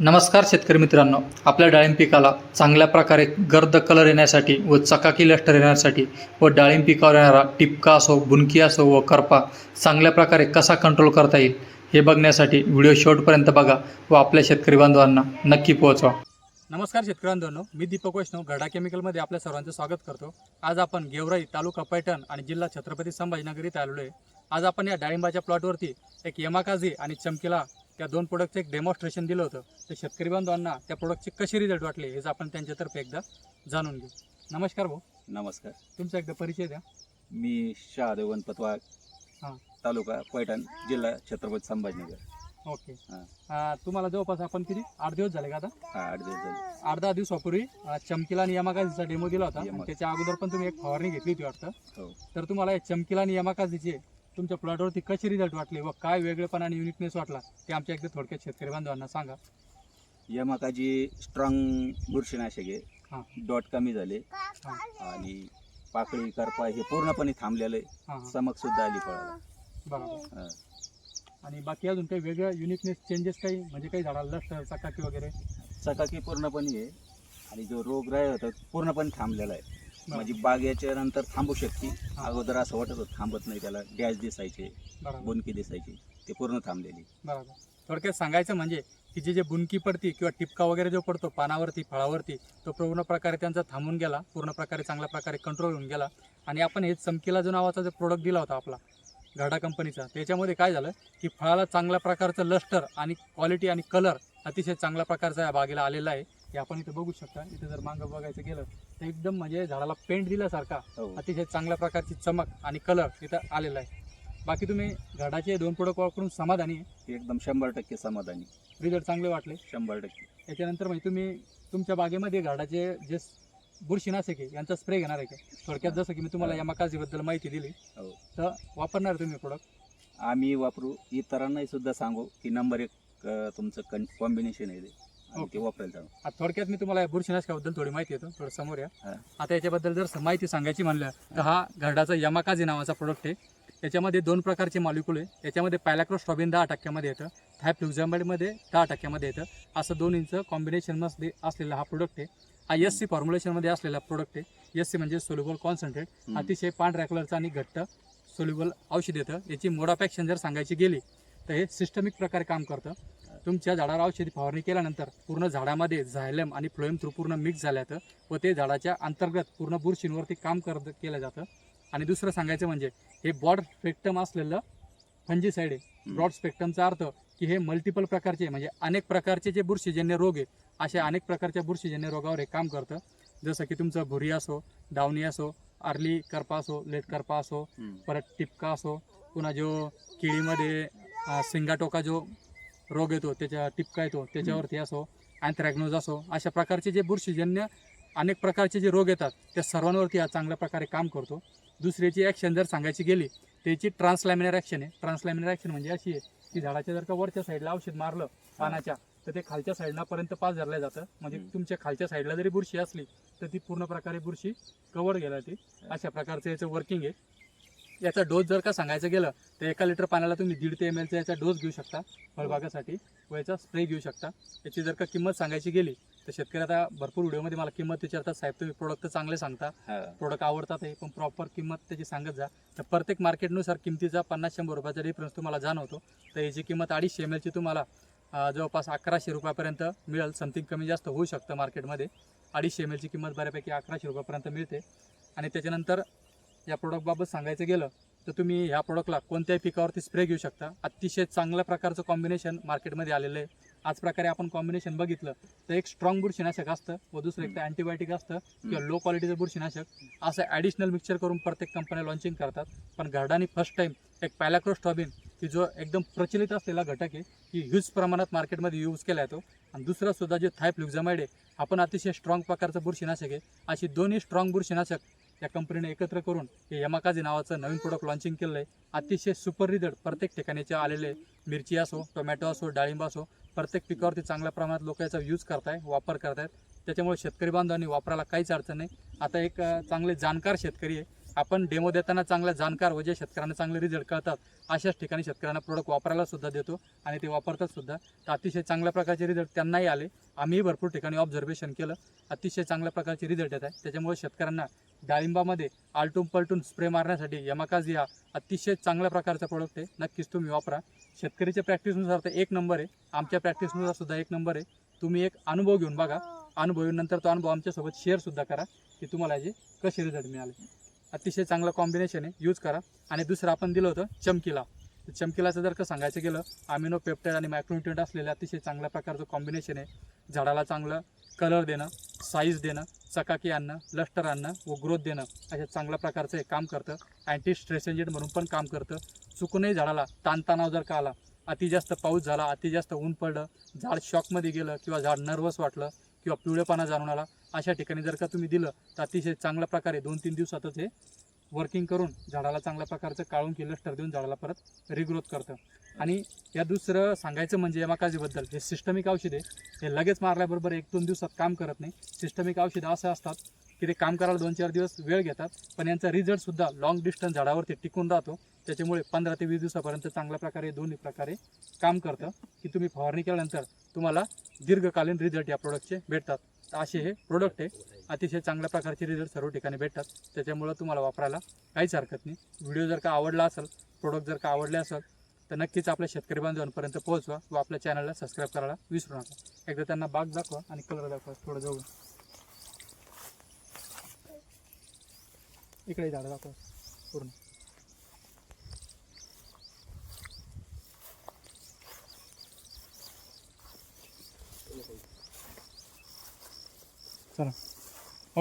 नमस्कार शेतकरी मित्रांनो. आपल्या डाळिंब पिकाला चांगल्या प्रकारे गर्द कलर येण्यासाठी व चकाकी लष्टर येण्यासाठी व डाळिंब पिकावर येणारा टिपका असो बुनकी असो व करपा चांगल्या प्रकारे कसा कंट्रोल करता येईल हे बघण्यासाठी व्हिडिओ शेवटपर्यंत बघा व आपल्या शेतकरी बांधवांना नक्की पोहोचवा. नमस्कार शेतकरी बांधवांनो. मी दीपक वैष्णव घडा केमिकलमध्ये आपल्या सर्वांचं स्वागत करतो. आज आपण गेवराई तालुका पैठण आणि जिल्हा छत्रपती संभाजीनगर इथे आलेलो आहे. आज आपण या डाळिंबाच्या प्लॉटवरती एक यमाकाझी आणि चमकीला त्या दोन प्रोडक्टचं एक डेमॉन्स्ट्रेशन दिलं होतं. तर शेतकरी बांधवांना त्या प्रोडक्टचे कसे रिझल्ट वाटले हेच आपण त्यांच्यातर्फे एकदा जाणून घेऊ. नमस्कार भाऊ. नमस्कार. तुमचा एकदा परिचय द्या. मी शहादेव गणपतवाग हां. तालुका पैठण जिल्हा छत्रपती संभाजीनगर. ओके. हां. अं, तुम्हाला जवळपास आपण किती? आठ दिवस झाले का आता? हा आठ दिवस झाले. आठ दहा दिवसापूर्वी अं, चमकीला आणि यमाकाझीचा डेमो दिला होता. आणि त्याच्या अगोदर पण तुम्ही एक फवारणी घेतली होती वाटतं. हो. तर तुम्हाला या चमकीला आणि यमाकाझीचे तुमच्या प्लॉटवरती कसे रिझल्ट वाटले व काय वेगळेपणा आणि युनिकनेस वाटला ते आमच्या एकदा थोडक्यात शेतकरी बांधवांना सांगा. यमाकाजी स्ट्रॉंग बुरशीनाशक हां. आहे डॉट कमी झाले. हां. आणि पाकळी करपा हे पूर्णपणे थांबलेलं आहे. हां हां. चमक सुद्धा आली फळाला बरोबर. हां. आणि बाकी अजून काही वेगळं युनिकनेस चेंजेस काही? म्हणजे काही झाडाला लष्ट चकाकी वगैरे? चकाकी पूर्णपणे आहे. आणि जो रोगराई होता पूर्णपणे थांबलेला आहे. म्हणजे बाग याच्या नंतर थांबू शकते. अगोदर असं वाटत होतं थांबत नाही त्याला. डॅश दिसायचे बरोबर बुनकी दिसायची. ते पूर्ण थांबलेली. बरोबर थोडक्यात सांगायचं म्हणजे की जे जे बुनकी पडती किंवा टिपका वगैरे जो पडतो पानावरती फळावरती तो पूर्ण प्रकारे त्यांचा थांबून गेला. पूर्ण प्रकारे चांगल्या प्रकारे कंट्रोल होऊन गेला. आणि आपण हे चमकीला जो नावाचा जो प्रोडक्ट दिला होता आपला घाडा कंपनीचा त्याच्यामध्ये काय झालं की फळाला चांगल्या प्रकारचं लष्टर आणि क्वालिटी आणि कलर अतिशय चांगल्या प्रकारचा या बागेला आलेला आहे. हे आपण इथं बघू शकता. इथं जर मागं बघायचं गेलं एकदम म्हणजे झाडाला पेंट दिल्यासारखा हो. अतिशय चांगल्या प्रकारची चमक आणि कलर इथं आलेला आहे. बाकी तुम्ही घडाचे दोन प्रोडक्ट वापरून समाधानी आहे. एकदम शंभर टक्के समाधानी. रिझल्ट चांगले वाटले. शंभर टक्के. याच्यानंतर म्हणजे तुम्ही तुमच्या बागेमध्ये झाडाचे जे बुरशीनाशक आहे यांचा स्प्रे घेणार आहे का? थोडक्यात जसं की मी तुम्हाला या मकाजीबद्दल माहिती दिली. हो. तर वापरणार तुम्ही प्रोडक्ट आम्ही वापरू. इतरांनाही सुद्धा सांगू की नंबर एक तुमचं कन कॉम्बिनेशन आहे आणि ओके. ते वापरायला सांगू आता थोडक्यात मी तुम्हाला या बुरशीनाशकाबद्दल थोडी माहिती येतो थोडं समोर या. हा. आता याच्याबद्दल जर माहिती सांगायची म्हणलं तर हा घरडाचा यमाकाजी नावाचा प्रोडक्ट आहे. याच्यामध्ये दोन प्रकारचे मॉलिक्युल आहे. याच्यामध्ये पॅलाक्रोस्टॉबिन दहा टक्क्यामध्ये येतं थायफ्लुझॅमाइडमध्ये दहा टक्क्यामध्ये येतं. असं दोन इंच कॉम्बिनेशनमध्ये असलेला हा प्रोडक्ट आहे. हा एस सी फॉर्म्युलेशनमध्ये असलेला प्रोडक्ट आहे. एस सी म्हणजे सोल्युबल कॉन्सन्ट्रेट हम्म. अतिशय पांढऱ्या कलरचं आणि घट्ट सोल्युबल औषध येतं. याची मोडापॅक्शन जर सांगायची गेली तर हे सिस्टमिक प्रकारे काम करतं. तुमच्या झाडावर औषधी फवारणी केल्यानंतर पूर्ण झाडामध्ये झायलम आणि फ्लोएम थ्रू पूर्ण मिक्स झाल्यातं व ते झाडाच्या अंतर्गत पूर्ण बुरशींवरती काम कर केलं जातं आणि दुसरं सांगायचं म्हणजे हे ब्रॉड स्पेक्ट्रम असलेलं फंजीसाईड आहे. ब्रॉड स्पेक्ट्रमचा अर्थ की हे मल्टिपल प्रकारचे म्हणजे अनेक प्रकारचे जे बुरशीजन्य रोग आहे अशा अनेक प्रकारच्या बुरशीजन्य रोगावर हे काम करतं जसं की तुमचं भुरी असो डावणी असो अर्ली करपा असो लेट करपा असो. परत टिपका असो पुन्हा जो केळीमध्ये सिंगाटोका जो रोग येतो त्याच्या टिपका येतो त्याच्यावरती असो अँथ्रॅग्नोज असो अशा प्रकारचे जे बुरशीजन्य अनेक प्रकारचे जे रोग येतात त्या सर्वांवरती हा चांगल्या प्रकारे काम करतो. दुसऱ्याची ॲक्शन जर सांगायची गेली त्याची ट्रान्सलॅमिनर ॲक्शन आहे. ट्रान्सलॅमिनर ॲक्शन म्हणजे अशी आहे की झाडाच्या जर का वरच्या साईडला औषध मारलं पानाच्या तर ते खालच्या साईडला पर्यंत पास धरलं जातं. म्हणजे. तुमच्या खालच्या साईडला जरी बुरशी असली तर ती पूर्ण प्रकारे बुरशी कवर गेला ती अशा प्रकारचं याचं वर्किंग आहे. याचा डोस जर का सांगायचं गेलं तर एका लिटर पाण्याला तुम्ही दीड ते एम एलचा याचा डोस घेऊ शकता फळबागासाठी. व याचा स्प्रे घेऊ शकता. याची जर का किंमत सांगायची गेली तर शेतकरी आता भरपूर व्हिडिओमध्ये मला किंमत विचारतात साहेब तुम्ही प्रोडक्ट चांगले सांगता. प्रोडक्ट आवडतात आहे पण प्रॉपर किंमत त्याची सांगत जा. तर प्रत्येक मार्केटनुसार किमतीचा पन्नास शंभर रुपयाचा डिफरन्स तुम्हाला जाणवतो. तर याची किंमत अडीचशे एम एलची तुम्हाला जवळपास अकराशे रुपयापर्यंत मिळेल. समथिंग कमी जास्त होऊ शकतं मार्केटमध्ये अडीचशे एम एलची किंमत बऱ्यापैकी अकराशे रुपयापर्यंत मिळते. आणि त्याच्यानंतर या प्रोडक्टबाबत सांगायचं गेलं तर तुम्ही ह्या प्रोडक्टला कोणत्याही पिकावरती स्प्रे घेऊ शकता. अतिशय चांगल्या प्रकारचं कॉम्बिनेशन मार्केटमध्ये आलेलं आहे. आज प्रकारे आपण कॉम्बिनेशन बघितलं तर एक स्ट्रॉंग बुरशीनाशक असतं व दुसरं एक तर अँटीबायोटिक असतं किंवा लो क्वालिटीचं बुरशीनाशक. असं ॲडिशनल मिक्सचर करून प्रत्येक कंपन्या लॉन्चिंग करतात. पण घरडानी फर्स्ट टाईम एक पॅलाक्रोस्टॉबिन की जो एकदम प्रचलित असलेला घटक आहे की ह्यूज प्रमाणात मार्केटमध्ये यूज केला येतो आणि दुसरा सुद्धा जे थायफ्लुक्झामाइड आहे आपण अतिशय स्ट्रॉंग प्रकारचं बुरशीनाशक आहे. अशी दोन्ही स्ट्रॉंग बुरशीनाशक या कंपनीने एकत्र करून हे यमाकाजी नावाचं नवीन प्रोडक्ट लॉन्चिंग केलं आहे अतिशय सुपर रिझल्ट प्रत्येक ठिकाणीचे आलेले मिरची असो टोमॅटो असो डाळिंब असो प्रत्येक पिकावरती चांगल्या प्रमाणात लोक याचा यूज करताय वापर करतायत. त्याच्यामुळे शेतकरी बांधवांनी वापरायला काहीच अडचण नाही. आता एक चांगले जाणकार शेतकरी आहे. आपण डेमो देताना चांगला जाणकार व जे शेतकऱ्यांना चांगले रिझल्ट कळतात अशाच ठिकाणी शेतकऱ्यांना प्रोडक्ट वापरायला सुद्धा देतो आणि ते वापरतात सुद्धा. तर अतिशय चांगल्या प्रकारचे रिझल्ट त्यांनाही आले. आम्हीही भरपूर ठिकाणी ऑब्झर्वेशन केलं. अतिशय चांगल्या प्रकारचे रिझल्ट येत आहे त्याच्यामुळे शेतकऱ्यांना डाळिंबामध्ये आलटून पलटून स्प्रे मारण्यासाठी यमाकाज हा अतिशय चांगल्या प्रकारचा प्रोडक्ट आहे. नक्कीच तुम्ही वापरा. शेतकरीच्या प्रॅक्टिसनुसार तर एक नंबर आहे. आमच्या प्रॅक्टिसनुसार सुद्धा एक नंबर आहे. तुम्ही एक अनुभव घेऊन बघा. अनुभव येऊनंतर तो अनुभव आमच्यासोबत शेअर सुद्धा करा की तुम्हाला याचे कसे रिझल्ट मिळाले. अतिशय चांगलं कॉम्बिनेशन आहे. यूज करा. आणि दुसरं आपण दिलं होतं चमकीला. चमकीलाचं जर का सांगायचं गेलं अमिनो पेप्टाईड आणि मायक्रोन्युट्रिएंट असलेलं अतिशय चांगल्या प्रकारचं कॉम्बिनेशन आहे. झाडाला चांगलं कलर देणं साईज देणं चकाकी आणणं लष्टर आणणं व ग्रोथ देणं अशा चांगल्या प्रकारचं हे काम करतं. अँटी स्ट्रेस एजंट म्हणून पण काम करतं. चुकूनही झाडाला ताणतणाव जर का आला अति जास्त पाऊस झाला अति जास्त ऊन पडलं झाड शॉकमध्ये गेलं किंवा झाड नर्वस वाटलं किंवा पिवळेपणा जाणून आला अशा ठिकाणी जर का तुम्ही दिलं तर अतिशय चांगल्या प्रकारे दोन तीन दिवसातच हे वर्किंग करून झाडाला चांगल्या प्रकारचं काढून की लष्टर देऊन झाडाला परत रिग्रोथ करतं. आणि या दुसरं सांगायचं म्हणजे एमाकाजीबद्दल हे सिस्टमिक औषध आहे हे लगेच मारल्याबरोबर एक दोन दिवसात काम करत नाही. सिस्टमिक औषधं असं असतात की ते काम करायला दोन चार दिवस वेळ घेतात पण यांचा रिझल्टसुद्धा लॉंग डिस्टन्स झाडावरती टिकून राहतो. त्याच्यामुळे पंधरा ते वीस दिवसापर्यंत चांगल्या प्रकारे दोन्ही प्रकारे काम करतं. की तुम्ही फवारणी केल्यानंतर तुम्हाला दीर्घकालीन रिझल्ट या प्रोडक्टचे भेटतात. असे हे प्रोडक्ट आहे. अतिशय चांगल्या प्रकारचे रिझल्ट सर्व ठिकाणी भेटतात. त्याच्यामुळं तुम्हाला वापरायला काहीच हरकत नाही. व्हिडिओ जर का आवडला असेल प्रोडक्ट जर का आवडले असेल तर नक्कीच आपल्या शेतकरी बांधवांपर्यंत पोहोचवा व आपल्या चॅनलला सबस्क्राईब करायला विसरू नका. एकदा त्यांना बाग दाखवा आणि कलर दाखवा थोडं जवळ. इकडे झाडं दाखवा. पूर्ण. चला